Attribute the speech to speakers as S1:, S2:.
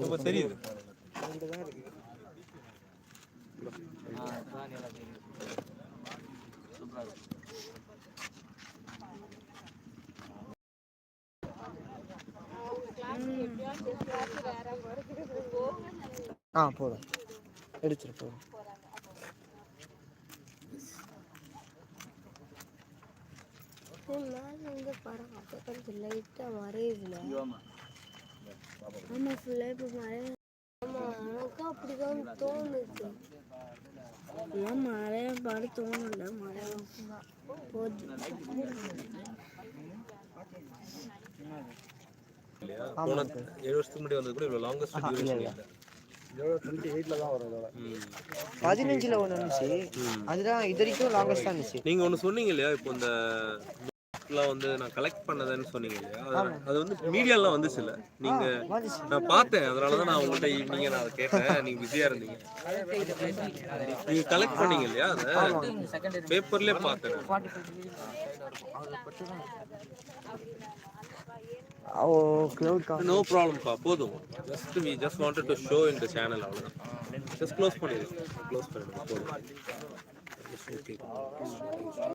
S1: ரொம்ப தெரியுது.
S2: ஆ போதும். எடுத்துரு போதும்.
S3: மேலே வந்து படம் லைட்டாக மறையுதுல ஆமாம் ஃபுல்லாக இப்போ மறைய ஆமாம் எனக்கு அப்படிதான் தோணுது. எல்லாம் மழைய பாடு தோணல மழை
S1: போன ஏழு வருஷத்துக்கு முன்னாடி வந்தது கூட இவ்வளோ லாங்கஸ்ட் டியூரேஷன் இல்லை.
S2: பதினஞ்சில் ஒன்று இருந்துச்சு அதுதான் இது வரைக்கும் லாங்கஸ்டாக இருந்துச்சு.
S1: நீங்க ஒண்ணு சொன்னீங்க இல்லையா இப்போ இந்த எல்லாம் வந்து நான் கலெக்ட் பண்ணதுன்னு சொன்னீங்க இல்லையா? அது- வந்து மீடியாலாம் வந்துச்சு இல்ல? நீங்க
S2: வந்துச்சு.
S1: நான் பார்த்தேன். அதனால தான் நான் உங்கள்கிட்ட ஈவினிங் நான் அதை கேட்டேன். நீங்க பிஸியா இருந்தீங்க. நீங்க கலெக்ட் பண்ணீங்க இல்லையா அதை? பேப்பர்லயே பார்த்தேன் நோ ப்ராப்ளம்ப்பா போதும். Just we just wanted to show இந்த சேனல் அவ்வளோதான் ஜஸ்ட் க்ளோஸ் பண்ணிடுங்க. க்ளோஸ் பண்ணிடுங்க. போதும். ஓகே